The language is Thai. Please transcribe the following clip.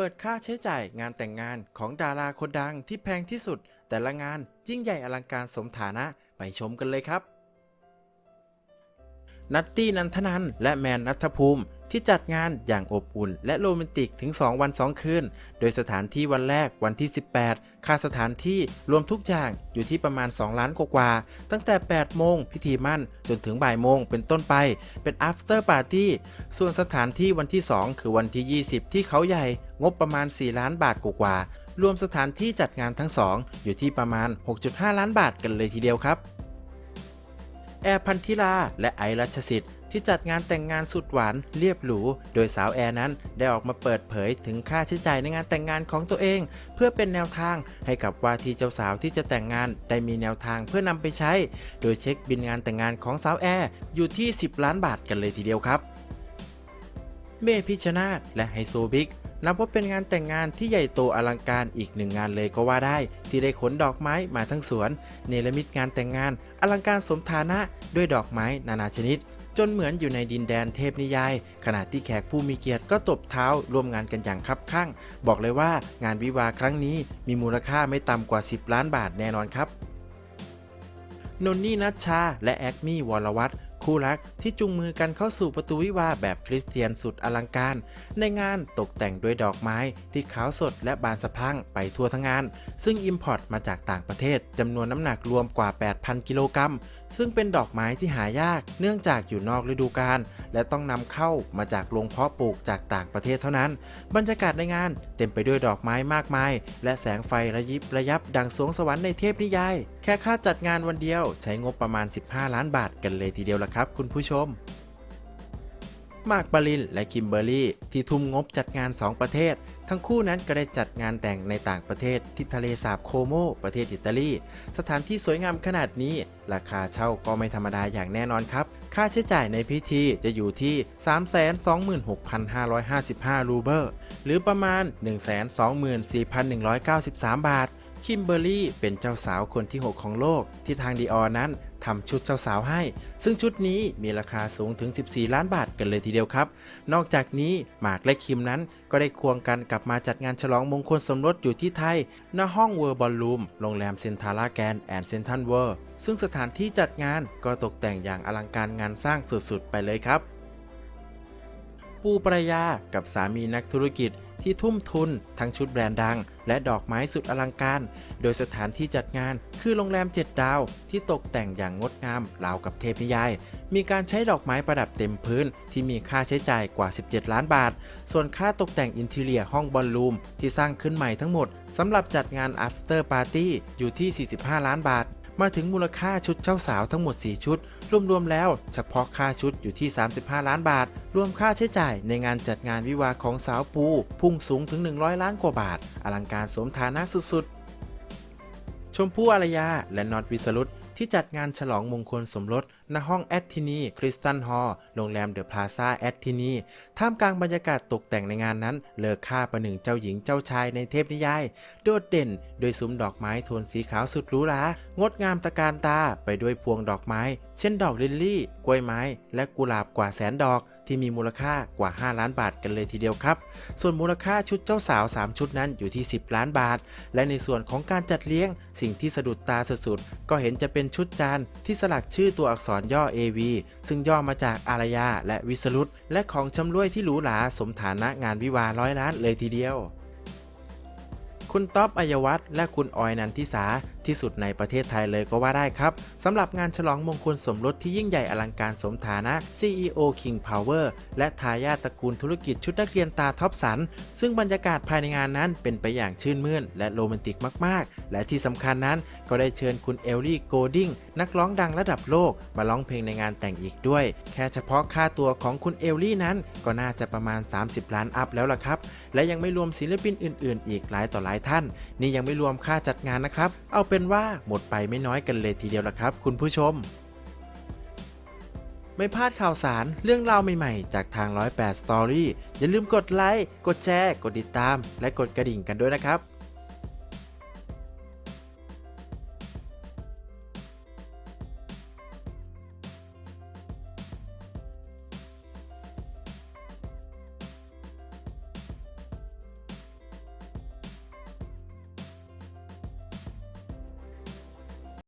ปิดค่าใช้จ่ายงานแต่งงานของดาราคนดังที่แพงที่สุด แต่ละงานยิ่งใหญ่อลังการสมฐานะไปชมกันเลยครับ นัตตี้นันทนันและแมนนัทภูมิ ที่จัดงานอย่างอบอุ่น และโรแมนติกถึง 2 วัน 2 คืน โดยสถานที่วันแรกวันที่ 18 ค่าสถานที่รวมทุกอย่างอยู่ที่ประมาณ 2 ล้านกว่าๆตั้งแต่ 8 โมงพิธีมั่นจนถึงบ่ายโมงเป็นต้นไป เป็น after party ส่วนสถานที่วันที่ 2 คือวันที่ 20 ที่เขาใหญ่งบประมาณ 4 ล้านบาทกว่า รวมสถานที่จัดงานทั้งสองอยู่ที่ประมาณ 6.5 ล้านบาทกันเลยทีเดียวครับ แอร์พันธิลา และไอรัชสิทธิ์ที่จัดงานแต่งงานสุดหวานเรียบหรู โดยสาวแอร์นั้นได้ออกมาเปิดเผยถึงค่าใช้จ่ายในงานแต่งงานของตัวเอง เพื่อเป็นแนวทางให้กับว่าที่เจ้าสาวที่จะแต่งงานได้มีแนวทางเพื่อนำไปใช้ โดยเช็คบินงานแต่งงานของสาวแอร์อยู่ที่ 10 ล้านบาทกันเลยทีเดียวครับ เมพิชชนาธและไฮโซบิ๊กนับว่าเป็นงานแต่งงานที่ใหญ่โตอลังการอีกหนึ่งงานเลยก็ว่าได้ ที่ได้ขนดอกไม้มาทั้งสวน เนรมิตงานแต่งงาน อลังการสมฐานะด้วยดอกไม้นานาชนิด จนเหมือนอยู่ในดินแดนเทพนิยาย ขณะที่แขกผู้มีเกียรติก็ตบเท้าร่วมงานกันอย่างคับข้างบอกเลยว่างานวิวาครั้งนี้มีมูลค่าไม่ต่ำกว่า 10 ล้านบาทแน่นอนครับนนนี่นัชชา และแอคมี่วรวัตร คู่รักที่จูงมือกันเข้าสู่ประตูวิวาแบบคริสเตียนสุดอลังการ ในงานตกแต่งด้วยดอกไม้ที่ขาวสดและบานสะพังไปทั่วทั้งงาน ซึ่งอิมพอร์ตมาจากต่างประเทศจำนวนน้ำหนักรวมกว่า 8,000 กิโลกรัม ซึ่งเป็นดอกไม้ที่หายาก เนื่องจากอยู่นอกฤดูกาลและต้องนำเข้ามาจากโรงเพาะปลูกจากต่างประเทศเท่านั้น บรรยากาศในงานเต็มไปด้วยดอกไม้มากมาย และแสงไฟระยิบระยับดังสวงสวรรค์ในเทพนิยายแค่ค่าจัดงานวันเดียวใช้งบประมาณ 15 ล้านบาทกันเลยทีเดียวละครับคุณผู้ชม มากปรินและคิมเบอร์รี่ที่ทุ่มงบจัดงาน 2 ประเทศ ทั้งคู่นั้นก็ได้จัดงานแต่งในต่างประเทศที่ทะเลสาบโคโม ประเทศอิตาลี สถานที่สวยงามขนาดนี้ ราคาเช่าก็ไม่ธรรมดาอย่างแน่นอนครับ ค่าใช้จ่ายในพิธีจะอยู่ที่ 326,555 รูเบิลหรือประมาณ 124,193 บาท คิมเบอร์รี่เป็นเจ้าสาวคนที่ 6 ของโลก ที่ทางดีออนั้นทำชุดเจ้าสาวให้ ซึ่งชุดนี้มีราคาสูงถึง 14 ล้านบาทกันเลยทีเดียวครับ นอกจากนี้หมากและคิมนั้นก็ได้ควงกันกลับมาจัดงานฉลองมงคลสมรสอยู่ที่ไทย ณ ห้องเวอร์บอลลูม โรงแรมเซนทาราแกนแอนเซนทันเวอร์ ซึ่งสถานที่จัดงานก็ตกแต่งอย่างอลังการงานสร้างสุดๆ ไปเลยครับ ปูปรยากับสามีนักธุรกิจที่ทุ่มทุน ทั้งชุดแบรนด์ดัง และดอกไม้สุดอลังการ โดยสถานที่จัดงานคือโรงแรม 7 ดาว ที่ตกแต่งอย่างงดงามราวกับเทพนิยาย มีการใช้ดอกไม้ประดับเต็มพื้น ที่มีค่าใช้จ่ายกว่า 17 ล้านบาท ส่วนค่าตกแต่งอินทีเลียห้องบอลลูมที่สร้างขึ้นใหม่ทั้งหมดสำหรับจัดงาน after party อยู่ที่ 45 ล้านบาท มาถึงมูลค่าชุดเจ้าสาวทั้งหมด 4 ชุด รวมๆแล้ว เฉพาะค่าชุดอยู่ที่ 35 ล้านบาท รวมค่าใช้จ่ายในงานจัดงานวิวาห์ของสาวปู พุ่งสูงถึง 100 ล้านกว่าบาท อลังการสมฐานะสุดๆ มพู่อารยา และน็อตวิสรุตที่จัดงานฉลองมงคลสมรสณห้องแอดทินีคริสตันฮอลโรงแรมเดอะพลาซ่าแอดทินีท่ามกลางบรรยากาศตกแต่งในงานนั้น เลอค่าประหนึ่งเจ้าหญิงเจ้าชายในเทพนิยาย โดดเด่น โดยซุ้มดอกไม้โทนสีขาวสุดหรูหรางดงามตะการตาไปด้วยพวงดอกไม้ เช่นดอกลิลลี่ กล้วยไม้ และกุหลาบกว่าแสนดอก ที่มีมูลค่ากว่า 5 ล้านบาทกันเลยทีเดียวครับ ส่วนมูลค่าชุดเจ้าสาว 3 ชุดนั้นอยู่ที่ 10 ล้านบาท และในส่วนของการจัดเลี้ยง สิ่งที่สะดุดตาสุดๆ ก็เห็นจะเป็นชุดจานที่สลักชื่อตัวอักษรย่อ AV ซึ่งย่อมาจากอารยาและวิสรุตและของชำร่วยที่หรูหราสมฐานะงานวิวาร้อยล้านเลยทีเดียวคุณต๊อบอัยวัฒน์และคุณออยนันทิสา ที่สุดในประเทศไทยเลยก็ว่าได้ครับสำหรับงานฉลองมงคลสมรสที่ยิ่งใหญ่อลังการสมฐานะ CEO King Power และทายาทตระกูลธุรกิจชุดนักเรียนตาท็อปสัน ซึ่งบรรยากาศภายในงานนั้นเป็นไปอย่างชื่นมื่นและโรแมนติกมาก ๆ และที่สำคัญนั้นก็ได้เชิญคุณเอลลี่โกดิงนักร้องดังระดับโลก มาร้องเพลงในงานแต่งอีกด้วย แค่เฉพาะค่าตัวของคุณเอลลี่นั้น ก็น่าจะประมาณ 30 ล้านอัพแล้วล่ะครับ และยังไม่รวมศิลปินอื่น ๆ อีกหลายต่อหลายท่าน นี่ยังไม่รวมค่าจัดงานนะครับ เอาเป็นเป็นว่าหมดไปไม่น้อยกันเลยทีเดียวละครับ คุณผู้ชม ไม่พลาดข่าวสารเรื่องราวใหม่ๆ จากทาง 108 Story อย่าลืมกดไลค์ กดแชร์ กดติดตาม และกดกระดิ่งกันด้วยนะครับ